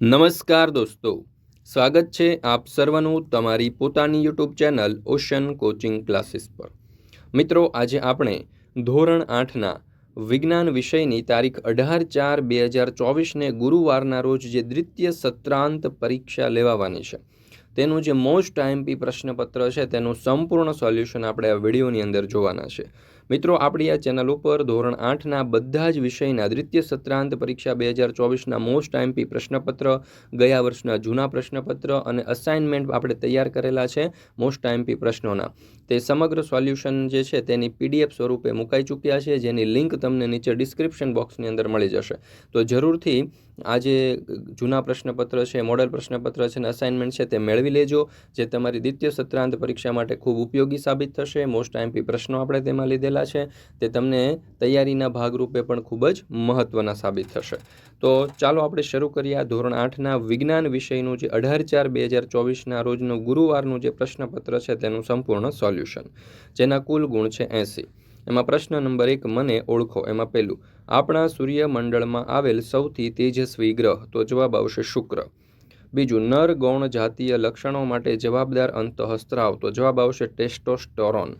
નમસ્કાર દોસ્તો. સ્વાગત છે આપ સર્વનું તમારી પોતાની YouTube channel ocean coaching classes પર. મિત્રો, આજે આપણે ધોરણ આઠના વિજ્ઞાન વિષયની તારીખ અઢાર ચાર બે હજાર ચોવીસને ગુરુવારના રોજ જે દ્વિતીય સત્રાંત પરીક્ષા લેવાવાની છે, તેનું જે મોસ્ટ આઈએમપી પ્રશ્નપત્ર છે, તેનું સંપૂર્ણ સોલ્યુશન આપણે આ વિડીયોની અંદર જોવાના છે. મિત્રો, આપણી આ ચેનલ ઉપર ધોરણ આઠના બધા જ વિષયના દ્વિતીય સત્રાંત પરીક્ષા બે હજાર ચોવીસના મોસ્ટ ટાઈમપી પ્રશ્નપત્ર, ગયા વર્ષના જૂના પ્રશ્નપત્ર અને અસાઇનમેન્ટ આપણે તૈયાર કરેલા છે મોસ્ટ ટાઈમપી પ્રશ્નોના. તે સમગ્ર સોલ્યુશન જે છે તેની પીડીએફ સ્વરૂપે મુકાઈ ચૂક્યા છે. જેની લિંક તમને નીચે ડિસ્ક્રિપ્શન બોક્સની અંદર મળી જશે. તો જરૂરથી આ જે જૂના પ્રશ્નપત્ર છે, મોડેલ પ્રશ્નપત્ર છે અને અસાઇનમેન્ટ છે તે મેળવી લેજો, જે તમારી દ્વિતીય સત્રાંત પરીક્ષા માટે ખૂબ ઉપયોગી સાબિત થશે. મોસ્ટ આઈએમપી પ્રશ્નો આપણે તેમાં લીધેલા છે. તે તમને તૈયારીના ભાગરૂપે પણ ખૂબ જ મહત્ત્વના સાબિત થશે. તો ચાલો આપણે શરૂ કરીએ આ ધોરણ આઠના વિજ્ઞાન વિષયનું જે અઢાર ચાર બે હજાર ચોવીસના રોજનું ગુરુવારનું જે પ્રશ્નપત્ર છે તેનું સંપૂર્ણ સોલ્યુશન, જેના કુલ ગુણ છે એંસી. એમાં પ્રશ્ન નંબર એક, મને ઓળખો. એમાં પહેલું, આપણા સૂર્યમંડળમાં આવેલ સૌથી તેજસ્વી ગ્રહ. તો જવાબ આવશે શુક્ર. બીજું, નર ગૌણ જાતીય લક્ષણો માટે જવાબદાર અંતઃસ્ત્રાવ. તો જવાબ આવશે ટેસ્ટોસ્ટોરોન.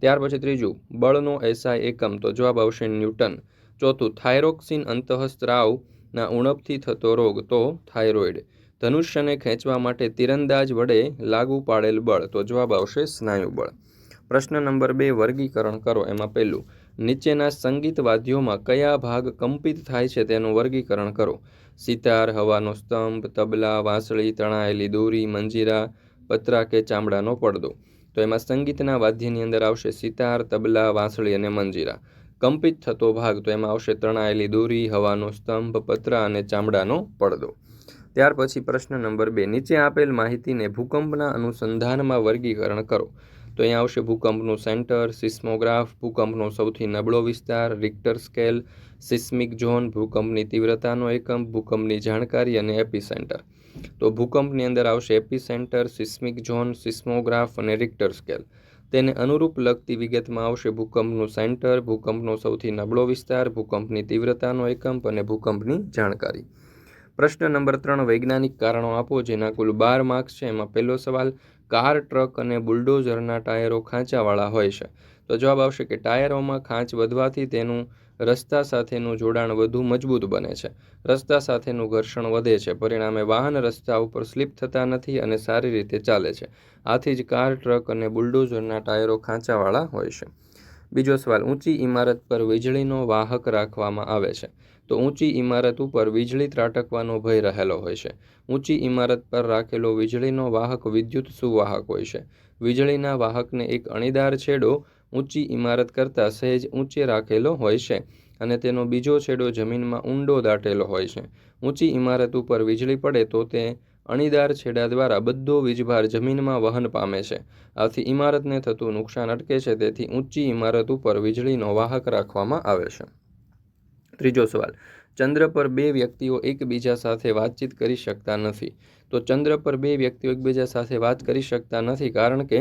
ત્યાર પછી ત્રીજું, બળનો એસઆઈ એકમ. તો જવાબ આવશે ન્યૂટન. ચોથું, થાઇરોક્સિન અંતઃસ્ત્રાવના ઉણપથી થતો રોગ. તો થાઇરોઇડ. ધનુષ્યને ખેંચવા માટે તીરંદાજ વડે લાગુ પાડેલ બળ. તો જવાબ આવશે સ્નાયુ બળ પ્રશ્ન નંબર બે, વર્ગીકરણ કરો. એમાં પહેલું, નીચેના સંગીત વાદ્યોમાં કયા ભાગ કંપિત થાય છે તેનું વર્ગીકરણ કરો. સિતાર, હવાનો સ્તંભ, તબલા, વાંસળી, તણાયેલી દોરી, મંજીરા, પતરા કે ચામડાનો પડદો. તો એમાં સંગીતના વાદ્યની અંદર આવશે સિતાર, તબલા, વાંસળી અને મંજીરા. કંપિત થતો ભાગ, તો એમાં આવશે તણાયેલી દોરી, હવાનો સ્તંભ, પતરા અને ચામડાનો પડદો. ત્યાર પછી પ્રશ્ન નંબર બે, નીચે આપેલ માહિતીને ભૂકંપના અનુસંધાનમાં વર્ગીકરણ કરો. તો અહીંયા આવશે ભૂકંપનું સેન્ટર, સિસ્મોગ્રાફ, ભૂકંપનો સૌથી નબળો વિસ્તાર રિક્ટર સ્કેલ સિસ્મિક ઝોન ભૂકંપની તીવ્રતાનો એકમ, ભૂકંપની જાણકારી અને એપિસેન્ટર તો ભૂકંપની અંદર આવશે epicentre seismic zone seismograph અને રિક્ટર સ્કેલ તેને અનુરૂપ લગતી વિગતમાં આવશે ભૂકંપનું સેન્ટર, ભૂકંપનો સૌથી નબળો વિસ્તાર, ભૂકંપની તીવ્રતાનો એકમ અને ભૂકંપની જાણકારી. પ્રશ્ન નંબર ત્રણ, વૈજ્ઞાનિક કારણો આપો, જેના કુલ બાર માર્ક્સ છે, એમાં પહેલો સવાલ કાર, ટ્રક અને બુલડોઝરના ટાયરો ખાંચાવાળા હોય છે. તો જવાબ આવશે કે ટાયરોમાં ખાંચ વધવાથી તેનું રસ્તા સાથેનું જોડાણ વધુ મજબૂત બને છે. રસ્તા સાથેનું ઘર્ષણ વધે છે. પરિણામે વાહન રસ્તા ઉપર સ્લીપ થતા નથી અને સારી રીતે ચાલે છે. આથી જ કાર, ટ્રક અને બુલડોઝરના ટાયરો ખાંચાવાળા હોય છે. બીજો સવાલ, ઊંચી ઇમારત પર વીજળીનો વાહક રાખવામાં આવે છે, તો ઊંચી ઇમારત ઉપર વીજળી ત્રાટકવાનો ભય રહેલો હોય છે. ઊંચી ઇમારત પર રાખેલો વીજળીનો વાહક વિદ્યુત સુવાહક હોય છે. વીજળીના વાહકને એક અણીદાર છેડો ઊંચી ઇમારત કરતાં સહેજ ઊંચે રાખેલો હોય છે અને તેનો બીજો છેડો જમીનમાં ઊંડો દાટેલો હોય છે. ઊંચી ઇમારત ઉપર વીજળી પડે તો તે અણીદાર છેડા દ્વારા બધો વીજભાર જમીનમાં વહન પામે છે. આથી ઇમારતને થતું નુકસાન અટકે છે, તેથી ઊંચી ઇમારત ઉપર વીજળીનો વાહક રાખવામાં આવે છે. ત્રીજો સવાલ, ચંદ્ર પર બે વ્યક્તિઓ એકબીજા સાથે વાતચીત કરી શકતા નથી. તો ચંદ્ર પર બે વ્યક્તિઓ એકબીજા સાથે વાત કરી શકતા નથી કારણ કે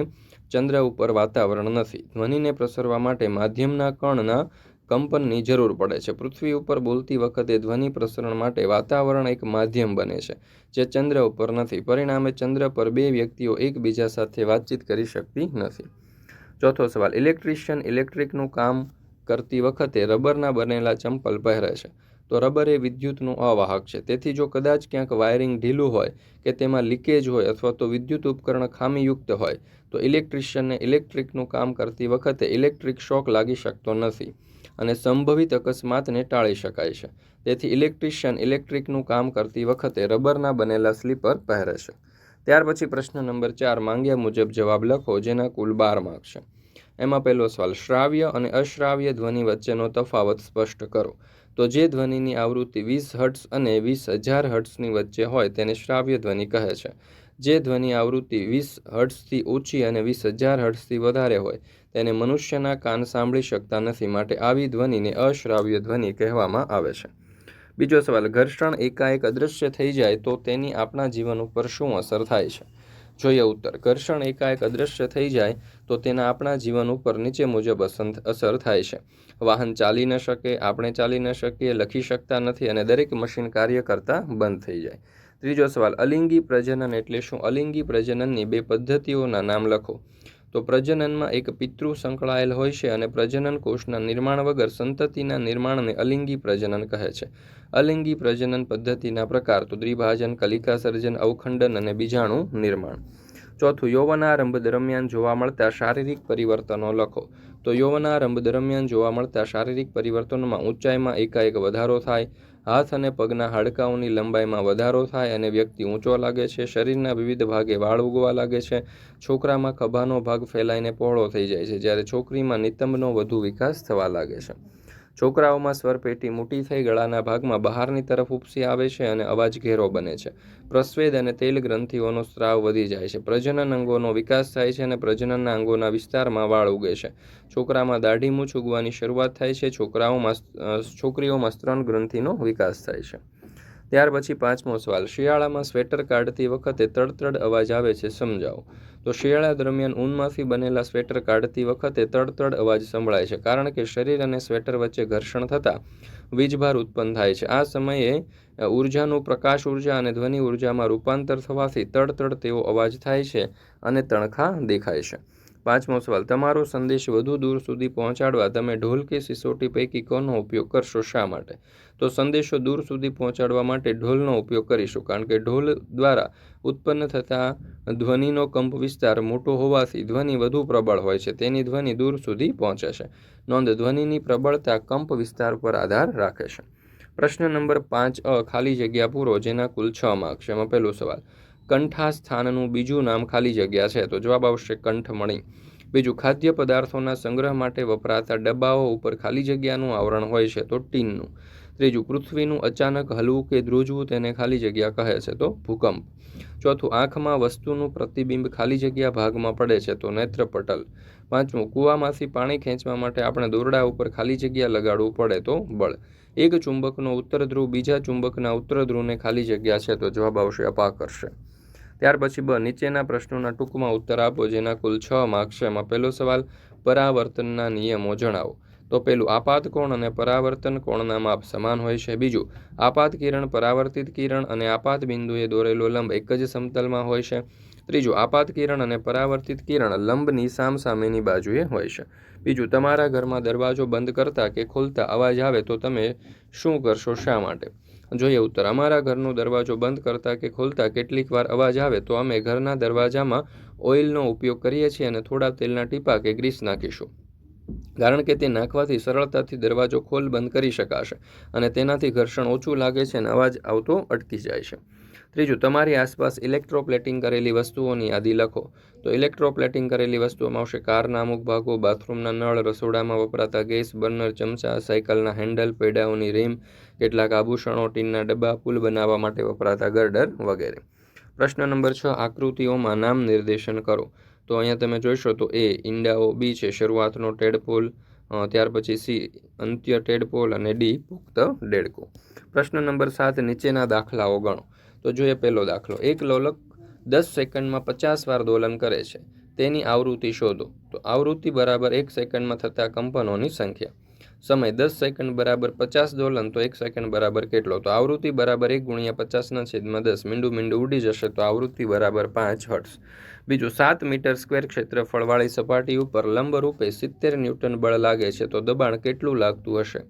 ચંદ્ર ઉપર વાતાવરણ નથી. ધ્વનિને પ્રસરવા માટે માધ્યમના કણના કંપનની જરૂર પડે છે. પૃથ્વી ઉપર બોલતી વખતે ધ્વનિ પ્રસરણ માટે વાતાવરણ એક માધ્યમ બને છે, જે ચંદ્ર ઉપર નથી. પરિણામે ચંદ્ર પર બે વ્યક્તિઓ એકબીજા સાથે વાતચીત કરી શકતી નથી. ચોથો સવાલ, ઇલેક્ટ્રિશિયન ઇલેક્ટ્રિકનું કામ કરતી વખતે રબરના બનેલા ચંપલ પહેરે છે. તો રબર એ વિદ્યુતનું અવાહક છે. તેથી જો કદાચ ક્યાંક વાયરિંગ ઢીલું હોય કે તેમાં લીકેજ હોય અથવા તો વિદ્યુત ઉપકરણ ખામીયુક્ત હોય, તો ઇલેક્ટ્રિશિયનને ઇલેક્ટ્રિકનું કામ કરતી વખતે ઇલેક્ટ્રિક શોક લાગી શકતો નથી. અને સંભવિત અકસ્માતને ટાળી શકાય છે. તેથી ઇલેક્ટ્રિશિયન ઇલેક્ટ્રિકનું કામ કરતી વખતે રબરના બનેલા સ્લીપર પહેરે છે ત્યાર પછી પ્રશ્ન નંબર ચાર માંગ્યા મુજબ જવાબ લખો, જેના કુલ બાર માર્ક છે. એમાં પહેલો સવાલ, શ્રાવ્ય અને અશ્રાવ્ય ધ્વનિ વચ્ચેનો તફાવત સ્પષ્ટ કરો. તો જે ધ્વનિની આવૃત્તિ વીસ હર્ટ્સ અને વીસ હજાર હર્ટ્સની વચ્ચે હોય તેને શ્રાવ્ય ધ્વનિ કહે છે. જે ધ્વનિ આવૃત્તિ વીસ હર્ટ્સથી ઓછી અને વીસ હજાર હર્ટ્સથી વધારે હોય તેને મનુષ્યના કાન સાંભળી શકતા નથી માટે આવી ધ્વનિને અશ્રાવ્ય ધ્વનિ કહેવામાં આવે છે. બીજો સવાલ, ઘર્ષણ એકાએક અદૃશ્ય થઈ જાય તો તેની આપણા જીવન ઉપર શું અસર થાય છે? જોઈએ ઉત્તર, ઘર્ષણ એકાએક અદૃશ્ય થઈ જાય તો તેના આપણા જીવન ઉપર નીચે મુજબ અસર થાય છે. વાહન ચાલી ન શકે, આપણે ચાલી ન શકીએ, લખી શકતા નથી અને દરેક મશીન કાર્ય કરતાં બંધ થઈ જાય. ત્રીજો સવાલ, અલિંગી પ્રજનન એટલે શું? અલિંગી પ્રજનનની બે પદ્ધતિઓના નામ લખો. તો પ્રજનનમાં એક પિતૃ સંકળાયેલ હોય છે અને પ્રજનન કોષના નિર્માણ વગર સંતતિના નિર્માણને અલિંગી પ્રજનન કહે છે. અલિંગી પ્રજનન પદ્ધતિના પ્રકાર તો દ્વિભાજન કલિકા સર્જન અવખંડન અને બીજાણુ નિર્માણ. ચોથું, યૌવનારંભ દરમિયાન જોવા મળતા શારીરિક પરિવર્તનો લખો. તો યૌવનારંભ દરમિયાન જોવા મળતા શારીરિક પરિવર્તનોમાં ઊંચાઈમાં એકાએક વધારો થાય હાથ અને પગના હાડકાઓની લંબાઈમાં વધારો થાય અને વ્યક્તિ ઊંચો લાગે છે, શરીરના વિવિધ ભાગે વાળ ઉગવા લાગે છે, છોકરામાં ખભાનો ભાગ ફેલાઈને પહોળો થઈ જાય છે, જ્યારે છોકરીમાં નિતંબનો વધુ વિકાસ થવા લાગે છે. છોકરાઓમાં સ્વરપેટી મોટી થઈ ગળાના ભાગમાં બહારની તરફ ઉપસી આવે છે અને અવાજ ઘેરો બને છે. પ્રસ્વેદ અને તેલ ગ્રંથિઓનો સ્ત્રાવ વધી જાય છે. પ્રજનન અંગોનો વિકાસ થાય છે અને પ્રજનનના અંગોના વિસ્તારમાં વાળ ઉગે છે. છોકરામાં દાઢી મૂછ ઉગવાની શરૂઆત થાય છે. છોકરાઓમાં છોકરીઓમાં સ્ત્રણ ગ્રંથિનો વિકાસ થાય છે. ત્યાર પછી પાંચમો સવાલ, શિયાળામાં સ્વેટર કાઢતી વખતે તડતડ અવાજ આવે છે સમજાવો. તો શિયાળા દરમિયાન ઊનમાંથી બનેલા સ્વેટર કાઢતી વખતે તડતડ અવાજ સંભળાય છે, કારણ કે શરીર અને સ્વેટર વચ્ચે ઘર્ષણ થતાં વીજભાર ઉત્પન્ન થાય છે. આ સમયે ઉર્જાનું પ્રકાશ ઊર્જા અને ધ્વનિ ઉર્જામાં રૂપાંતર થવાથી તડતડ તેવો અવાજ થાય છે અને તણખા દેખાય છે. પાંચમો સવાલ, તમારો સંદેશ વધુ દૂર સુધી પહોંચાડવા તમે ઢોલ કે સિસોટી પૈકી કોનો ઉપયોગ કરશો, શા માટે? તો સંદેશો દૂર સુધી પહોંચાડવા માટે ઢોલનો ઉપયોગ કરીશું, કારણ કે ઢોલ દ્વારા ઉત્પન્ન થતા ધ્વનિનો કંપ વિસ્તાર મોટો હોવાથી ધ્વનિ વધુ પ્રબળ હોય છે, તેની ધ્વનિ દૂર સુધી પહોંચે છે. નોંધ, ધ્વનિની પ્રબળતા કંપ વિસ્તાર પર આધાર રાખે છે. પ્રશ્ન નંબર પાંચ, અ, ખાલી જગ્યા પૂરો, જેના કુલ છ માર્ક્સ એમાં પહેલો સવાલ કંઠાસ્થાનનું બીજું નામ ખાલી જગ્યા છે. તો જવાબ આવશે કંઠમણી. બીજું, ખાદ્ય પદાર્થોના સંગ્રહ માટે વપરાતા ડબ્બાઓ ઉપર ખાલી જગ્યાનું આવરણ હોય છે, તો ટીનનું. ત્રીજું, પૃથ્વીનું અચાનક હલવું કે ધ્રુજવું તેને ખાલી જગ્યા કહે છે, તો ભૂકંપ. ચોથું, આંખમાં વસ્તુનું પ્રતિબિંબ ખાલી જગ્યા ભાગમાં પડે છે, તો નેત્રપટલ. પાંચમું, કૂવામાંથી પાણી ખેંચવા માટે આપણે દોરડા ઉપર ખાલી જગ્યા લગાડવું પડે, તો બળ. એક ચુંબકનો ઉત્તર ધ્રુવ બીજા ચુંબકના ઉત્તર ધ્રુવને ખાલી જગ્યા છે, તો જવાબ આવશે અપાકર્ષે ત્યાર પછી બ, નીચેના પ્રશ્નોના ટૂંકમાં ઉત્તર આપો, જેના કુલ છ માર્ક્સ છે. એમાં પહેલો સવાલ, પરાવર્તનના નિયમો જણાવો. તો પેલું, આપાત કોણ અને પરાવર્તન કોણના માપ સમાન હોય છે? બીજું, આપાત કિરણ પરાવર્તિત કિરણ અને આપાત બિંદુએ દોરેલો લંબ એક જ સમતલમાં હોય છે. ત્રીજું, આપાત કિરણ અને પરાવર્તિત કિરણ લંબની સામસામેની બાજુએ હોય છે. બીજું, તમારા ઘરમાં દરવાજો બંધ કરતા કે ખોલતા અવાજ આવે તો તમે શું કરશો? શા માટે? જોઈએ ઉત્તર. અમારા ઘરનો દરવાજો બંધ કરતા કે ખોલતા કેટલીક વાર અવાજ આવે તો અમે ઘરના દરવાજામાં ઓઇલનો ઉપયોગ કરીએ છીએ અને થોડા તેલના ટીપા કે ગ્રીસ નાખીશું. કારણ કે તે નાખવાથી સરળતાથી દરવાજો ખોલ બંધ કરી શકાશે અને તેનાથી ઘર્ષણ ઓછું લાગે છે અને અવાજ આવતો અટકી જાય છે. ત્રીજું, તમારી આસપાસ ઇલેક્ટ્રોપ્લેટિંગ કરેલી વસ્તુઓની યાદી લખો. તો ઇલેક્ટ્રોપ્લેટિંગ કરેલી વસ્તુઓમાં આવશે કારના અમુક ભાગો, બાથરૂમના નળ, રસોડામાં વપરાતા ગેસ, બર્નર, ચમચા, સાયકલના હેન્ડલ, પેડાઓની રીમ, કેટલાક આભૂષણો, ટીનના ડબ્બા, પુલ બનાવવા માટે વપરાતા ગર્ડર વગેરે. પ્રશ્ન નંબર છ, આકૃતિઓમાં નામ નિર્દેશન કરો. તો અહીંયા તમે જોઈશો તો એ ઈંડાઓ બી છે, શરૂઆતનો ટેડપોલ ત્યાર પછી સી, અંત્ય ટેડપોલ અને ડી, પુખ્ત ડેડકો. પ્રશ્ન નંબર સાત, નીચેના દાખલાઓ ગણો. તો જોઈએ પહેલો દાખલો. એક લોલક દસ સેકન્ડમાં પચાસ વાર દોલન કરે છે. તેની આવૃત્તિ શોધો. તો આવૃત્તિ બરાબર એક સેકન્ડમાં થતા કંપનોની સંખ્યા. સમય દસ સેકન્ડ બરાબર પચાસ દોલન તો એક સેકન્ડ બરાબર કેટલો? તો આવૃત્તિ બરાબર એક ગુણ્યા પચાસના છેદમાં દસ. મીંડું મીંડું ઉડી જશે તો આવૃત્તિ બરાબર પાંચ હર્ટ્સ બીજું, સાત મીટર સ્ક્વેર ક્ષેત્રફળવાળી સપાટી ઉપર લંબરૂપે સિત્તેર ન્યૂટન બળ લાગે છે, તો દબાણ કેટલું લાગતું હશે?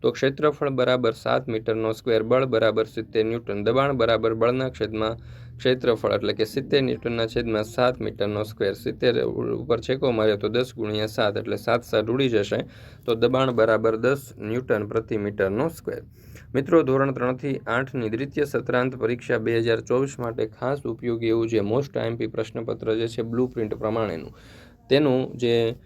તો ક્ષેત્રફળ બરાબર સાત મીટરનો સ્ક્વેર બળ બરાબર સિત્તેર ન્યૂટન, દબાણ બરાબર બળના છેદમાં ક્ષેત્રફળ, એટલે કે સિત્તેર ન્યૂટનના છેદમાં સાત મીટરનો સ્ક્વેર, સિત્તેર ઉપર છેકો માર્યો તો દસ ગુણ્યા સાત, એટલે સાત સાત ઉડી જશે, તો દબાણ બરાબર દસ ન્યૂટન પ્રતિ મીટરનો સ્ક્વેર. મિત્રો, ધોરણ ત્રણથી આઠની દ્વિતીય સત્રાંત પરીક્ષા બે હજાર ચોવીસ માટે ખાસ ઉપયોગી એવું જે મોસ્ટ આઈએમપી પ્રશ્નપત્ર જે છે બ્લુ પ્રિન્ટ પ્રમાણેનું. તેનું જે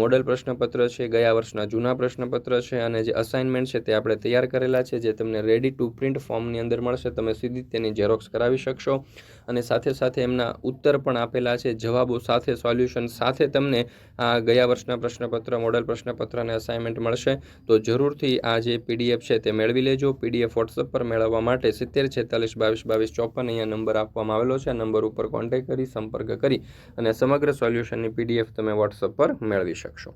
મોડલ પ્રશ્નપત્ર છે, ગયા વર્ષના જૂના પ્રશ્નપત્ર છે અને જે અસાઇનમેન્ટ છે તે આપણે તૈયાર કરેલા છે, જે તમને રેડી ટુ પ્રિન્ટ ફોર્મની અંદર મળશે. તમે સીધી તેની ઝેરોક્સ કરાવી શકશો. અને સાથે સાથે એમના ઉત્તર પણ આપેલા છે, જવાબો સાથે સોલ્યુશન સાથે તમને આ ગયા વર્ષના પ્રશ્નપત્ર મોડલ પ્રશ્નપત્ર અને અસાઇનમેન્ટ મળશે. તો જરૂરથી આ જે પીડીએફ છે તે મેળવી લેજો. પીડીએફ વોટ્સઅપ પર મેળવવા માટે સિત્તેર છેતાલીસ બાવીસ બાવીસ ચોપન અહીંયા નંબર આપવામાં આવેલો છે. આ નંબર ઉપર કોન્ટેક્ટ કરી, સંપર્ક કરી અને સમગ્ર સોલ્યુશનની પીડીએફ તમે વોટ્સઅપ પર મેળવી શકશો.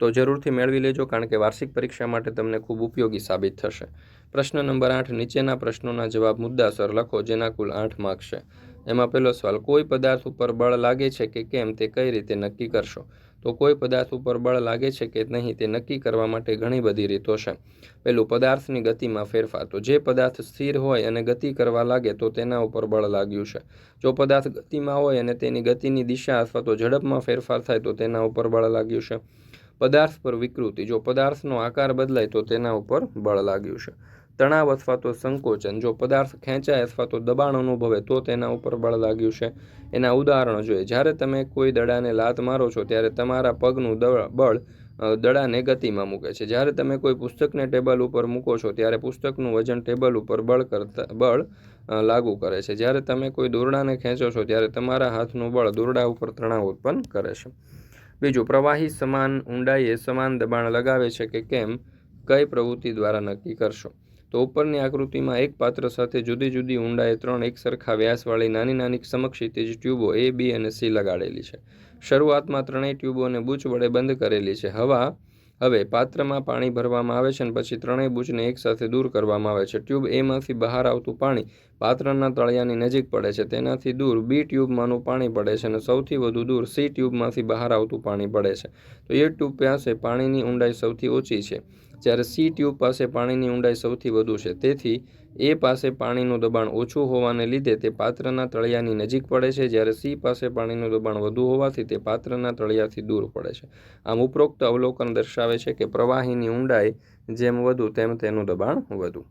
તો જરૂરથી મેળવી લેજો કારણ કે વાર્ષિક પરીક્ષા માટે તમને ખૂબ ઉપયોગી સાબિત થશે. પ્રશ્ન નંબર આઠ, નીચેના પ્રશ્નોના જવાબ મુદ્દાસર લખો જેના કુલ આઠ માર્ક છે. એમાં પહેલો સવાલ, કોઈ પદાર્થ ઉપર બળ લાગે છે કે કેમ તે કઈ રીતે નક્કી કરશો? તો કોઈ પદાર્થ ઉપર બળ લાગે છે કે નહીં તે નક્કી કરવા માટે ઘણી બધી રીતો છે. પહેલું, પદાર્થની ગતિમાં ફેરફાર. તો જે પદાર્થ સ્થિર હોય અને ગતિ કરવા લાગે તો તેના ઉપર બળ લાગ્યું છે. જો પદાર્થ ગતિમાં હોય અને તેની ગતિની દિશા અથવા તો ઝડપમાં ફેરફાર થાય તો તેના ઉપર બળ લાગ્યું છે. પદાર્થ પર વિકૃતિ. જો પદાર્થનો આકાર બદલાય, તો તેના ઉપર બળ લાગ્યું છે. તણાવ અથવા તો સંકોચન. જો પદાર્થ ખેંચાય અથવા તો દબાણ અનુભવે, તો તેના ઉપર બળ લાગ્યું છે. એના ઉદાહરણો જોઈએ. જ્યારે તમે કોઈ દડાને લાત મારો છો, ત્યારે તમારા પગનું બળ દડાને ગતિમાં મૂકે છે. જ્યારે તમે કોઈ પુસ્તકને ટેબલ ઉપર મૂકો છો, ત્યારે પુસ્તકનું વજન ટેબલ ઉપર બળ કરતા, બળ લાગુ કરે છે. જ્યારે તમે કોઈ દોરડાને ખેંચો છો, ત્યારે તમારા હાથનું બળ દોરડા ઉપર તણાવ ઉત્પન્ન કરે છે. બીજું, પ્રવાહી સમાન ઊંડાઈએ સમાન દબાણ લગાવે છે કે કેમ, કઈ પ્રવૃત્તિ દ્વારા નક્કી કરશો? તો ઉપરની આકૃતિમાં એક પાત્ર સાથે જુદી જુદી ઊંડાએ ત્રણ એક સરખા વ્યાસવાળી નાની નાની સમક્ષિતિજ ટ્યુબો એ, બી અને સી લગાડેલી છે. શરૂઆતમાં ત્રણેય ટ્યુબોને બૂચ વડે બંધ કરેલી છે. હવા, હવે પાત્રમાં પાણી ભરવામાં આવે છે અને પછી ત્રણેય બૂચને એકસાથે દૂર કરવામાં આવે છે. ટ્યુબ એમાંથી બહાર આવતું પાણી પાત્રના તળિયાની નજીક પડે છે. તેનાથી દૂર બી ટ્યુબમાંનું પાણી પડે છે અને સૌથી વધુ દૂર સી ટ્યુબમાંથી બહાર આવતું પાણી પડે છે. તો એ ટ્યુબ પાસે પાણીની ઊંડાઈ સૌથી ઓછી છે. જ્યારે સી ટ્યુબ પાસે પાણીની ઊંડાઈ સૌથી વધુ છે. તેથી એ પાસે પાણીનું દબાણ ઓછું હોવાને લીધે તે પાત્રના તળિયાની નજીક પડે છે. જ્યારે સી પાસે પાણીનું દબાણ વધુ હોવાથી તે પાત્રના તળિયાથી દૂર પડે છે. આમ ઉપરોક્ત અવલોકન દર્શાવે છે કે પ્રવાહીની ઊંડાઈ જેમ વધુ, તેમ તેનું દબાણ વધુ.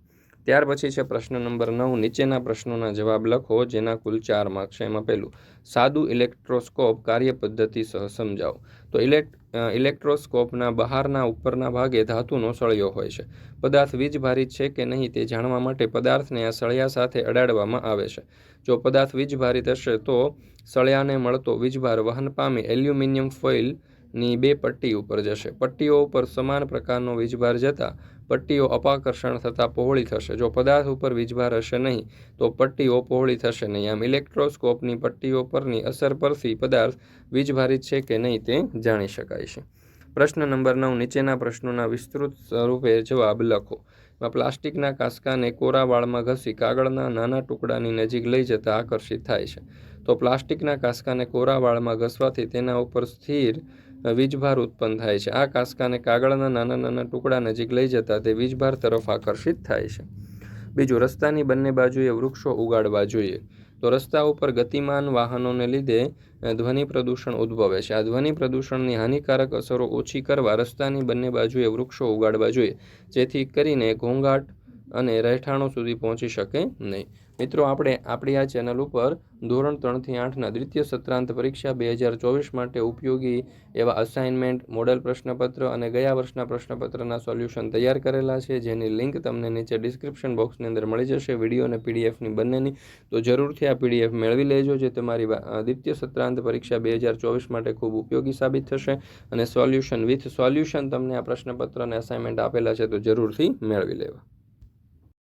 ત્યાર પછી છે પ્રશ્ન નંબર નવ. નીચેના પ્રશ્નોના જવાબ લખો, જેના કુલ ચાર માર્ક છે. એમાં પહેલું, સાદું ઇલેક્ટ્રોસ્કોપ કાર્ય પદ્ધતિ સહ સમજાવો. તો ઇલેક્ટ ઇલેક્ટ્રોસ્કોપના બહારના ઉપરના ભાગે ધાતુનો સળિયો હોય છે. પદાર્થ વીજભારિત છે કે નહીં તે જાણવા માટે પદાર્થને આ સળિયા સાથે અડાડવામાં આવે છે. જો પદાર્થ વીજભારિત હશે તો સળિયાને મળતો વીજભાર વહન પામી એલ્યુમિનિયમ ફોઇલની બે પટ્ટી ઉપર જશે. પટ્ટીઓ ઉપર સમાન પ્રકારનો વીજભાર જતાં પટ્ટીઓ અપાકર્ષણ થતાં પહોળી થશે. જો પદાર્થ ઉપર વીજભાર હશે નહીં, તો પટ્ટીઓ પહોળી થશે નહીં. આમ ઇલેક્ટ્રોસ્કોપની પટ્ટીઓ પરની અસર પરથી પદાર્થ વીજભારિત છે કે નહીં તે જાણી શકાય છે. પ્રશ્ન નંબર નવ, નીચેના પ્રશ્નોના વિસ્તૃત સ્વરૂપે જવાબ લખો. પ્લાસ્ટિકના કાંસકાને કોરા વાળમાં ઘસી કાગળના નાના ટુકડાની નજીક લઈ જતા આકર્ષિત થાય છે. તો પ્લાસ્ટિકના કાંસકાને કોરા વાળમાં ઘસવાથી તેના ઉપર સ્થિર વીજભાર ઉત્પન્ન થાય છે. આ કાંસકાને કાગળના નાના નાના ટુકડા નજીક લઈ જતા તે વીજભાર તરફ આકર્ષિત થાય છે. બીજું, રસ્તાની બંને બાજુએ વૃક્ષો ઉગાડવા જોઈએ. તો રસ્તા ઉપર ગતિમાન વાહનોને લીધે ધ્વનિ પ્રદૂષણ ઉદ્ભવે છે. આ ધ્વનિ પ્રદૂષણની હાનિકારક અસરો ઓછી કરવા રસ્તાની બંને બાજુએ વૃક્ષો ઉગાડવા જોઈએ, જેથી કરીને ઘોંઘાટ અને રહેઠાણો સુધી પહોંચી શકે નહીં. મિત્રો, આપણે આપણી આ ચેનલ ઉપર ધોરણ ત્રણથી આઠના દ્વિતીય સત્રાંત પરીક્ષા બે હજાર ચોવીસ માટે ઉપયોગી એવા અસાઇનમેન્ટ મોડેલ પ્રશ્નપત્ર અને ગયા વર્ષના પ્રશ્નપત્રના સોલ્યુશન તૈયાર કરેલા છે. જેની લિંક તમને નીચે ડિસ્ક્રિપ્શન બોક્સની અંદર મળી જશે વીડિયો અને પીડીએફની બંનેની. તો જરૂરથી આ પીડીએફ મેળવી લેજો, જે તમારી દ્વિતીય સત્રાંત પરીક્ષા બે હજાર ચોવીસ માટે ખૂબ ઉપયોગી સાબિત થશે. અને સોલ્યુશન વિથ સોલ્યુશન તમને આ પ્રશ્નપત્ર અને અસાઇનમેન્ટ આપેલા છે, તો જરૂરથી મેળવી લેવા.